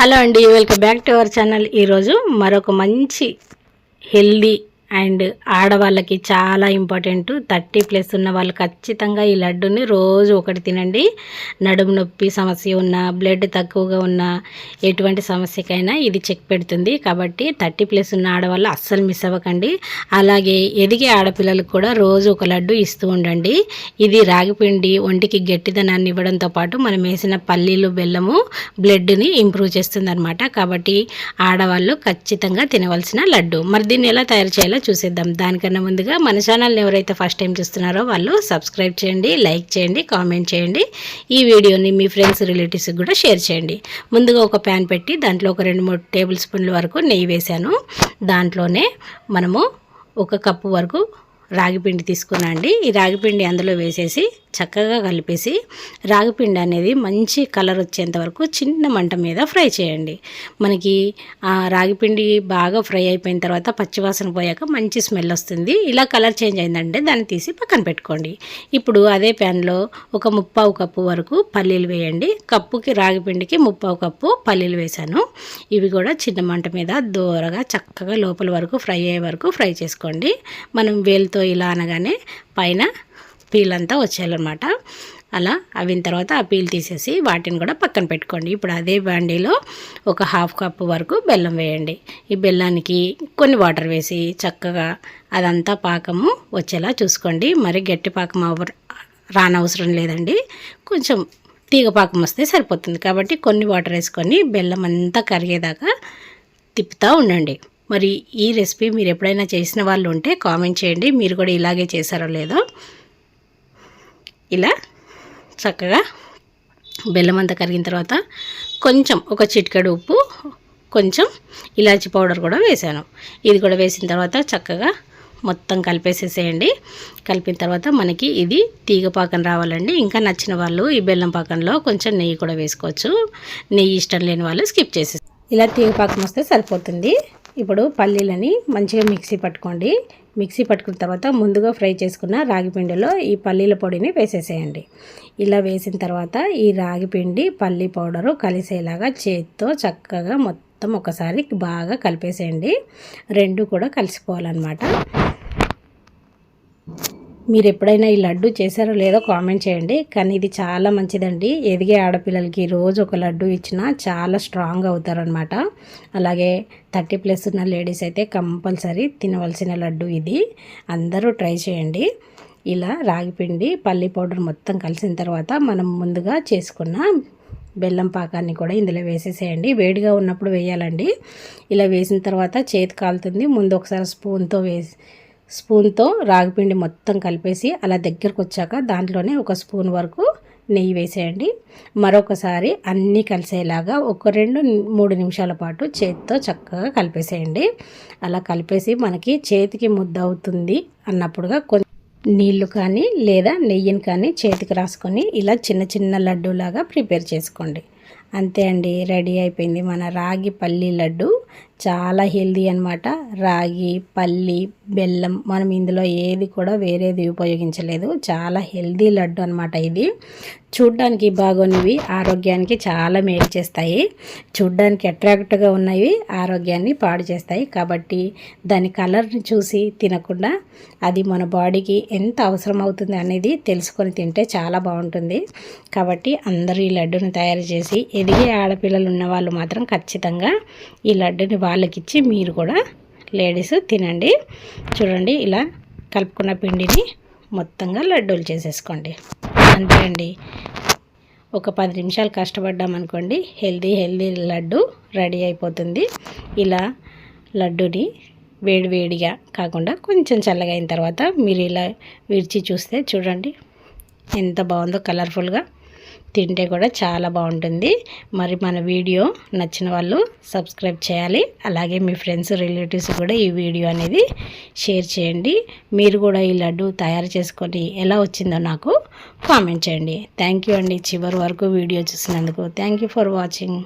Hello అండి welcome back to our channel. ఈరోజు మరొక మంచి హెల్దీ అండ్ ఆడవాళ్ళకి చాలా ఇంపార్టెంట్. థర్టీ ప్లస్ ఉన్న వాళ్ళు ఖచ్చితంగా ఈ లడ్డుని రోజు ఒకటి తినండి. నడుము నొప్పి సమస్య ఉన్న బ్లడ్ తక్కువగా ఉన్న ఎటువంటి సమస్యకైనా ఇది చెక్ పెడుతుంది. కాబట్టి థర్టీ ప్లస్ ఉన్న ఆడవాళ్ళు అస్సలు మిస్ అవ్వకండి. అలాగే ఎదిగే ఆడపిల్లలకు కూడా రోజు ఒక లడ్డు ఇస్తూ ఉండండి. ఇది రాగిపిండి ఒంటికి గట్టిదనాన్ని ఇవ్వడంతో పాటు మనం వేసిన పల్లీలు బెల్లము బ్లడ్ని ఇంప్రూవ్ చేస్తుంది కాబట్టి ఆడవాళ్ళు ఖచ్చితంగా తినవలసిన లడ్డు. మరి దీన్ని ఎలా తయారు చేయాలో చూసేద్దాం. దానికన్నా ముందుగా మన ఛానల్ని ఎవరైతే ఫస్ట్ టైం చూస్తున్నారో వాళ్ళు సబ్స్క్రైబ్ చేయండి లైక్ చేయండి కామెంట్ చేయండి. ఈ వీడియోని మీ ఫ్రెండ్స్ రిలేటివ్స్కి కూడా షేర్ చేయండి. ముందుగా ఒక ప్యాన్ పెట్టి దాంట్లో ఒక రెండు మూడు టేబుల్ స్పూన్ల వరకు నెయ్యి వేశాను. దాంట్లోనే మనము ఒక కప్పు వరకు రాగిపిండి తీసుకున్నాండి. ఈ రాగిపిండి అందులో వేసేసి చక్కగా కలిపేసి రాగిపిండి అనేది మంచి కలర్ వచ్చేంత వరకు చిన్న మంట మీద ఫ్రై చేయండి. మనకి ఆ రాగిపిండి బాగా ఫ్రై అయిపోయిన తర్వాత పచ్చివాసన పోయాక మంచి స్మెల్ వస్తుంది. ఇలా కలర్ చేంజ్ అయిందంటే దాన్ని తీసి పక్కన పెట్టుకోండి. ఇప్పుడు అదే ప్యాన్లో ఒక ముప్పావు కప్పు వరకు పల్లీలు వేయండి. కప్పుకి రాగిపిండికి ముప్పావు కప్పు పల్లీలు వేశాను. ఇవి కూడా చిన్న మంట మీద దూరగా చక్కగా లోపల వరకు ఫ్రై అయ్యే వరకు ఫ్రై చేసుకోండి. మనం వేలుతో ఇలా అనగానే పైన పీల్ అంతా వచ్చేయాలన్నమాట. అలా అవిన తర్వాత ఆ పీల్ తీసేసి వాటిని కూడా పక్కన పెట్టుకోండి. ఇప్పుడు అదే బాండీలో ఒక హాఫ్ కప్ వరకు బెల్లం వేయండి. ఈ బెల్లానికి కొన్ని వాటర్ వేసి చక్కగా అదంతా పాకము వచ్చేలా చూసుకోండి. మరి గట్టి పాకం అవ రానవసరం లేదండి. కొంచెం తీగ పాకం వస్తే సరిపోతుంది. కాబట్టి కొన్ని వాటర్ వేసుకొని బెల్లం అంతా కరిగేదాకా తిప్పుతూ ఉండండి. మరి ఈ రెసిపీ మీరు ఎప్పుడైనా చేసిన వాళ్ళు ఉంటే కామెంట్ చేయండి. మీరు కూడా ఇలాగే చేశారో లేదో ఇలా చక్కగా బెల్లం అంతా కరిగిన తర్వాత కొంచెం ఒక చిటికెడు ఉప్పు కొంచెం ఇలాచి పౌడర్ కూడా వేసాను. ఇది కూడా వేసిన తర్వాత చక్కగా మొత్తం కలిపేసేసేయండి. కలిపిన తర్వాత మనకి ఇది తీగ పాకం రావాలండి. ఇంకా నచ్చిన వాళ్ళు ఈ బెల్లం పాకంలో కొంచెం నెయ్యి కూడా వేసుకోవచ్చు. నెయ్యి ఇష్టం లేని వాళ్ళు స్కిప్ చేసేసి ఇలా తీగ పాకం వస్తే సరిపోతుంది. ఇప్పుడు పల్లీలని మంచిగా మిక్సీ పట్టుకోండి. మిక్సీ పట్టుకున్న తర్వాత ముందుగా ఫ్రై చేసుకున్న రాగి పిండిలో ఈ పల్లీల పొడిని వేసేసేయండి. ఇలా వేసిన తర్వాత ఈ రాగి పిండి పల్లీ పౌడరు కలిసేలాగా చేతితో చక్కగా మొత్తం ఒకసారి బాగా కలిపేసేయండి. రెండు కూడా కలిసిపోవాలన్నమాట. మీరు ఎప్పుడైనా ఈ లడ్డు చేశారో లేదో కామెంట్ చేయండి. కానీ ఇది చాలా మంచిదండి. ఎదిగే ఆడపిల్లలకి రోజు ఒక లడ్డు ఇచ్చినా చాలా స్ట్రాంగ్ అవుతారనమాట అలాగే థర్టీ ప్లస్ ఉన్న లేడీస్ అయితే కంపల్సరీ తినవలసిన లడ్డు ఇది. అందరూ ట్రై చేయండి. ఇలా రాగిపిండి పల్లి పౌడర్ మొత్తం కలిసిన తర్వాత మనం ముందుగా చేసుకున్న బెల్లం పాకాన్ని కూడా ఇందులో వేసేసేయండి. వేడిగా ఉన్నప్పుడు వేయాలండి. ఇలా వేసిన తర్వాత చేతి కాలుతుంది. ముందు ఒకసారి స్పూన్తో వేసి స్పూన్తో రాగిపిండి మొత్తం కలిపేసి అలా దగ్గరకు వచ్చాక దాంట్లోనే ఒక స్పూన్ వరకు నెయ్యి వేసేయండి. మరొకసారి అన్నీ కలిసేలాగా ఒక రెండు మూడు నిమిషాల పాటు చేతితో చక్కగా కలిపేసేయండి. అలా కలిపేసి మనకి చేతికి ముద్ద అవుతుంది అన్నప్పుడుగా కొంచెం నీళ్ళు కానీ లేదా నెయ్యిని కానీ చేతికి రాసుకొని ఇలా చిన్న చిన్న లడ్డూలాగా ప్రిపేర్ చేసుకోండి. అంతే అండి రెడీ అయిపోయింది. మన రాగి పల్లి లడ్డు చాలా హెల్దీ అనమాట రాగి పల్లి బెల్లం మనం ఇందులో ఏది కూడా వేరేది ఉపయోగించలేదు. చాలా హెల్దీ లడ్డు అనమాట ఇది. చూడ్డానికి బాగోనివి ఆరోగ్యానికి చాలా మేలు చేస్తాయి. చూడ్డానికి అట్రాక్ట్గా ఉన్నవి ఆరోగ్యాన్ని పాడు చేస్తాయి. కాబట్టి దాని కలర్ని చూసి తినకుండా అది మన బాడీకి ఎంత అవసరం అవుతుంది అనేది తెలుసుకొని తింటే చాలా బాగుంటుంది. కాబట్టి అందరూ ఈ లడ్డుని తయారు చేసి ఎదిగే ఆడపిల్లలు ఉన్న వాళ్ళు మాత్రం ఖచ్చితంగా ఈ లడ్డుని వాళ్ళకిచ్చి మీరు కూడా లేడీస్ తినండి. చూడండి ఇలా కలుపుకున్న పిండిని మొత్తంగా లడ్డూలు చేసేసుకోండి. అంతే అండి. ఒక పది నిమిషాలు కష్టపడ్డామనుకోండి హెల్దీ హెల్దీ లడ్డు రెడీ అయిపోతుంది. ఇలా లడ్డుని వేడివేడిగా కాకుండా కొంచెం చల్లగా అయిన తర్వాత మీరు ఇలా విడిచి చూస్తే చూడండి ఎంత బాగుందో కలర్ఫుల్గా తింటే కూడా చాలా బాగుంటుంది. మరి మన వీడియో నచ్చిన వాళ్ళు సబ్స్క్రైబ్ చేయాలి. అలాగే మీ ఫ్రెండ్స్ రిలేటివ్స్ కూడా ఈ వీడియో అనేది షేర్ చేయండి. మీరు కూడా ఈ లడ్డు తయారు చేసుకొని ఎలా వచ్చిందో నాకు కామెంట్ చేయండి. థ్యాంక్ యూ అండి. చివరి వరకు వీడియో చూసినందుకు థ్యాంక్ ఫర్ వాచింగ్.